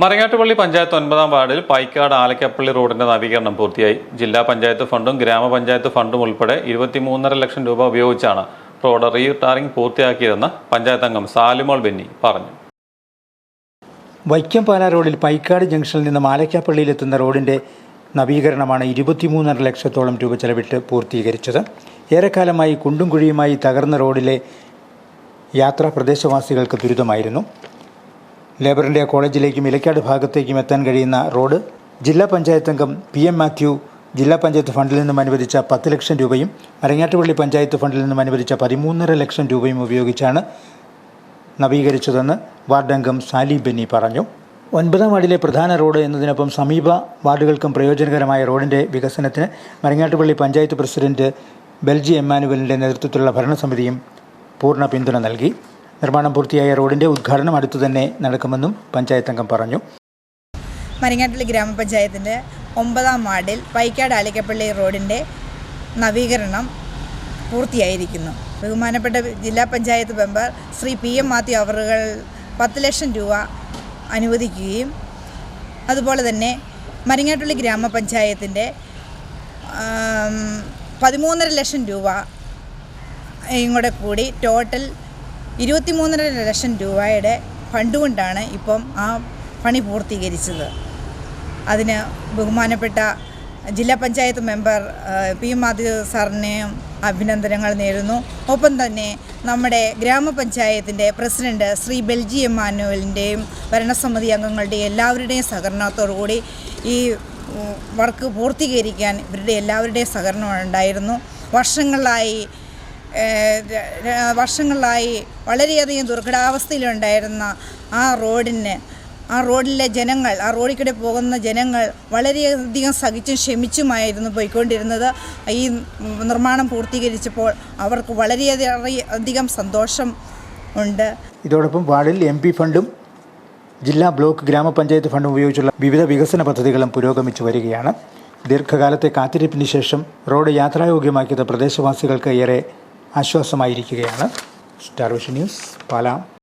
മരങ്ങാട്ടുപള്ളി പഞ്ചായത്ത് ഒൻപതാം വാർഡിൽ പൈക്കാട് ആലക്കപ്പള്ളി റോഡിന്റെ നവീകരണം പൂർത്തിയായി. ജില്ലാ പഞ്ചായത്ത് ഫണ്ടും ഗ്രാമപഞ്ചായത്ത് ഫണ്ടും ഉൾപ്പെടെ ഇരുപത്തിമൂന്നര ലക്ഷം രൂപ ഉപയോഗിച്ചാണ് റോഡ് റീടാറിംഗ് പൂർത്തിയാക്കിയതെന്ന് പഞ്ചായത്ത് അംഗം സാലിമോൾ ബെന്നി പറഞ്ഞു. വൈക്കംപാല റോഡിൽ പൈക്കാട് ജംഗ്ഷനിൽ നിന്ന് ആലക്കാപ്പള്ളിയിലെത്തുന്ന റോഡിന്റെ നവീകരണമാണ് ഇരുപത്തിമൂന്നര ലക്ഷത്തോളം രൂപ ചെലവിട്ട് പൂർത്തീകരിച്ചത്. ഏറെക്കാലമായി കുണ്ടും കുഴിയുമായി തകർന്ന റോഡിലെ യാത്ര പ്രദേശവാസികൾക്ക് ദുരിതമായിരുന്നു. ഇന്ത്യ കോളേജിലേക്കും ഇലക്കാട് ഭാഗത്തേക്കും എത്താൻ കഴിയുന്ന റോഡ് ജില്ലാ പഞ്ചായത്ത് അംഗം പി എം മാത്യു ജില്ലാ പഞ്ചായത്ത് ഫണ്ടിൽ നിന്നും അനുവദിച്ച പത്ത് ലക്ഷം രൂപയും അരങ്ങാട്ടുപള്ളി പഞ്ചായത്ത് ഫണ്ടിൽ നിന്നും അനുവദിച്ച പതിമൂന്നര ലക്ഷം രൂപയും ഉപയോഗിച്ചാണ് നവീകരിച്ചതെന്ന് വാർഡ് അംഗം സാലി ബെന്നി പറഞ്ഞു. ഒൻപതാം വാർഡിലെ പ്രധാന റോഡ് എന്നതിനൊപ്പം സമീപ വാർഡുകൾക്കും പ്രയോജനകരമായ റോഡിന്റെ വികസനത്തിന് മരങ്ങാട്ടുപള്ളി പഞ്ചായത്ത് പ്രസിഡന്റ് ബെൽജി എമ്മാനുവലിന്റെ നേതൃത്വത്തിലുള്ള ഭരണസമിതിയും പൂർണ പിന്തുണ നൽകി. നിർമ്മാണം പൂർത്തിയായ റോഡിന്റെ ഉദ്ഘാടനം അടുത്തു തന്നെ നടക്കുമെന്നും പഞ്ചായത്ത് അംഗം പറഞ്ഞു. മരിങ്ങാട്ടുള്ളി ഗ്രാമപഞ്ചായത്തിന്റെ ഒമ്പതാം വാർഡിൽ പൈക്കാട് ആലിക്കപ്പള്ളി റോഡിന്റെ നവീകരണം പൂർത്തിയായിരിക്കുന്നു. ബഹുമാനപ്പെട്ട ജില്ലാ panchayat member Shri P M Mathew അവറുകൾ പത്ത് ലക്ഷം രൂപ അനുവദിക്കുകയും അതുപോലെ തന്നെ മരിങ്ങാട്ടുള്ളി ഗ്രാമപഞ്ചായത്തിന്റെ പതിമൂന്നര ലക്ഷം രൂപ കൂടെ കൂടി ടോട്ടൽ ഇരുപത്തിമൂന്നര ലക്ഷം രൂപയുടെ ഫണ്ട് കൊണ്ടാണ് ഇപ്പം ആ പണി പൂർത്തീകരിച്ചത്. അതിന് ബഹുമാനപ്പെട്ട ജില്ലാ പഞ്ചായത്ത് മെമ്പർ പി മാധു സാറിനെയും അഭിനന്ദനങ്ങൾ നേരുന്നു. ഒപ്പം തന്നെ നമ്മുടെ ഗ്രാമപഞ്ചായത്തിന്റെ പ്രസിഡന്റ് ശ്രീ ബെൽജി എമ്മാനുവലിന്റെയും ഭരണസമിതി അംഗങ്ങളുടെയും എല്ലാവരുടെയും സഹകരണത്തോടു കൂടി ഈ വർക്ക് പൂർത്തീകരിക്കാൻ ഇവരുടെ എല്ലാവരുടെയും സഹകരണം ഉണ്ടായിരുന്നു. വർഷങ്ങളായി വർഷങ്ങളായി വളരെയധികം ദുർഘടാവസ്ഥയിലുണ്ടായിരുന്ന ആ റോഡിന് ആ റോഡിലെ ജനങ്ങൾ ആ റോഡിൽ പോകുന്ന ജനങ്ങൾ വളരെയധികം സഹിച്ചും ക്ഷമിച്ചുമായിരുന്നു പോയിക്കൊണ്ടിരുന്നത്. ഈ നിർമ്മാണം പൂർത്തീകരിച്ചപ്പോൾ അവർക്ക് വളരെയധികം സന്തോഷം ഉണ്ട്. ഇതോടൊപ്പം വാർഡിൽ എം പി ഫണ്ടും ജില്ലാ ബ്ലോക്ക് ഗ്രാമപഞ്ചായത്ത് ഫണ്ടും ഉപയോഗിച്ചുള്ള വിവിധ വികസന പദ്ധതികളും പുരോഗമിച്ചു വരികയാണ്. ദീർഘകാലത്തെ കാത്തിരിപ്പിന് ശേഷം റോഡ് യാത്രായോഗ്യമാക്കിയത് പ്രദേശവാസികൾക്ക് ഏറെ ആശ്വാസമായിരിക്കുകയാണ്. Star vision news പാലാം.